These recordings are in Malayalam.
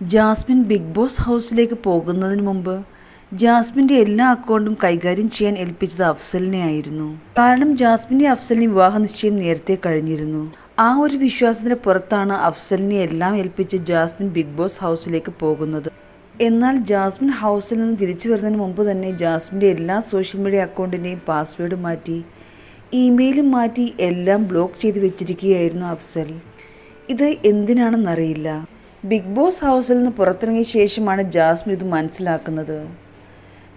ജാസ്മിൻ ബിഗ് ബോസ് ഹൗസിലേക്ക് പോകുന്നതിന് മുമ്പ് ജാസ്മിന്റെ എല്ലാ അക്കൗണ്ടും കൈകാര്യം ചെയ്യാൻ ഏൽപ്പിച്ചത് അഫ്സലിനെ ആയിരുന്നു. കാരണം ജാസ്മിന്റെ അഫ്സലിന് വിവാഹ നിശ്ചയം നേരത്തെ കഴിഞ്ഞിരുന്നു. ആ ഒരു വിശ്വാസത്തിന് പുറത്താണ് അഫ്സലിനെ എല്ലാം ഏൽപ്പിച്ച് ജാസ്മിൻ ബിഗ് ബോസ് ഹൗസിലേക്ക് പോകുന്നത്. എന്നാൽ ജാസ്മിൻ ഹൗസിൽ നിന്ന് തിരിച്ചു വരുന്നതിന് മുമ്പ് തന്നെ ജാസ്മിന്റെ എല്ലാ സോഷ്യൽ മീഡിയ അക്കൗണ്ടിന്റെയും പാസ്വേഡ് മാറ്റി ഇമെയിലും മാറ്റി എല്ലാം ബ്ലോക്ക് ചെയ്ത് വെച്ചിരിക്കുകയായിരുന്നു അഫ്സൽ. ഇത് എന്തിനാണെന്നറിയില്ല. ബിഗ് ബോസ് ഹൗസിൽ നിന്ന് പുറത്തിറങ്ങിയ ശേഷമാണ് ജാസ്മിൻ ഇത് മനസ്സിലാക്കുന്നത്.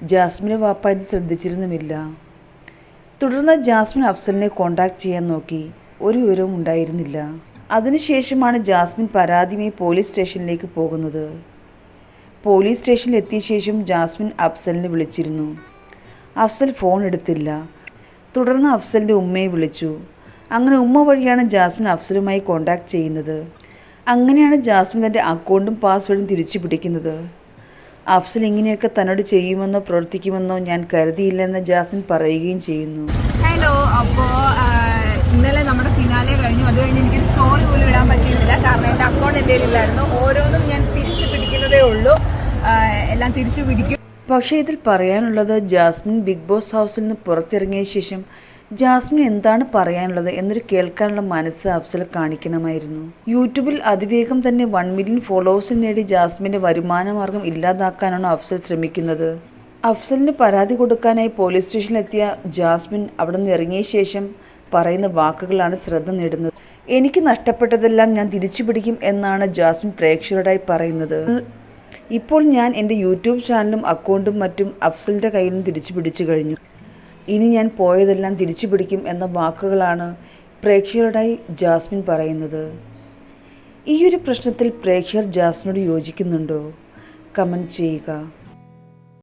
ജാസ്മിന്റെ വാപ്പ ഇത് ശ്രദ്ധിച്ചിരുന്നുമില്ല. തുടർന്ന് ജാസ്മിൻ അഫ്സലിനെ കോണ്ടാക്ട് ചെയ്യാൻ നോക്കി. ഒരു വിവരവും ഉണ്ടായിരുന്നില്ല. അതിനുശേഷമാണ് ജാസ്മിൻ പരാതിയുമായി പോലീസ് സ്റ്റേഷനിലേക്ക് പോകുന്നത്. പോലീസ് സ്റ്റേഷനിൽ എത്തിയ ശേഷം ജാസ്മിൻ അഫ്സലിനെ വിളിച്ചിരുന്നു. അഫ്സൽ ഫോൺ എടുത്തില്ല. തുടർന്ന് അഫ്സലിന്റെ ഉമ്മയെ വിളിച്ചു. അങ്ങനെ ഉമ്മ വഴിയാണ് ജാസ്മിൻ അഫ്സലുമായി കോണ്ടാക്ട് ചെയ്യുന്നത്. അങ്ങനെയാണ് ജാസ്മിൻ തന്റെ അക്കൗണ്ടും പാസ്വേഡും തിരിച്ചു പിടിക്കുന്നത്. അഫ്സൽ ഇങ്ങനെയൊക്കെ തന്നോട് ചെയ്യുമെന്നോ പ്രവർത്തിക്കുമെന്നോ ഞാൻ കരുതിയില്ലെന്ന് ജാസ്മിൻ പറയുകയും ചെയ്യുന്നു. ഹലോ അപ്പോൾ ഇന്നലെ നമ്മുടെ ഫിനാലെ കഴിഞ്ഞു. അത് കഴിഞ്ഞ് എനിക്കൊരു സ്റ്റോറി പോലും ഇടാൻ പറ്റിയിരുന്നില്ല. കാരണം എന്റെ അക്കൗണ്ട് എന്റെ ഇല്ലായിരുന്നു ഓരോന്നും ഞാൻ തിരിച്ചു പിടിക്കുന്നതേ ഉള്ളൂ. എല്ലാം തിരിച്ചു പിടിക്കും. പക്ഷേ ഇതിൽ പറയാനുള്ളത് ജാസ്മിൻ ബിഗ് ബോസ് ഹൗസിൽ നിന്ന് പുറത്തിറങ്ങിയ ശേഷം ജാസ്മിൻ എന്താണ് പറയാനുള്ളത് എന്നൊരു കേൾക്കാനുള്ള മനസ്സ് അഫ്സൽ കാണിക്കണമായിരുന്നു. യൂട്യൂബിൽ അതിവേഗം തന്നെ വൺ മില്യൺ ഫോളോവേഴ്സ് നേടി ജാസ്മിന്റെ വരുമാനമാർഗം ഇല്ലാതാക്കാനാണ് അഫ്സൽ ശ്രമിക്കുന്നത്. അഫ്സലിന് പരാതി കൊടുക്കാനായി പോലീസ് സ്റ്റേഷനിലെത്തിയ ജാസ്മിൻ അവിടെ നിന്ന് ഇറങ്ങിയ ശേഷം പറയുന്ന വാക്കുകളാണ് ശ്രദ്ധ നേടുന്നത്. എനിക്ക് നഷ്ടപ്പെട്ടതെല്ലാം ഞാൻ തിരിച്ചു പിടിക്കും എന്നാണ് ജാസ്മിൻ പ്രേക്ഷകരോടായി പറയുന്നത്. ഇപ്പോൾ ഞാൻ എന്റെ യൂട്യൂബ് ചാനലും അക്കൗണ്ടും മറ്റും അഫ്സലിന്റെ കയ്യിൽ നിന്ന് തിരിച്ചു പിടിച്ചു കഴിഞ്ഞു. ഇനി ഞാൻ പോയതെല്ലാം തിരിച്ചു പിടിക്കും എന്ന വാക്കുകളാണ് പ്രേക്ഷകരോടായി ജാസ്മിൻ പറയുന്നത്. ഈയൊരു പ്രശ്നത്തിൽ പ്രേക്ഷകർ ജാസ്മിനോട് യോജിക്കുന്നുണ്ടോ? കമന്റ് ചെയ്യുക.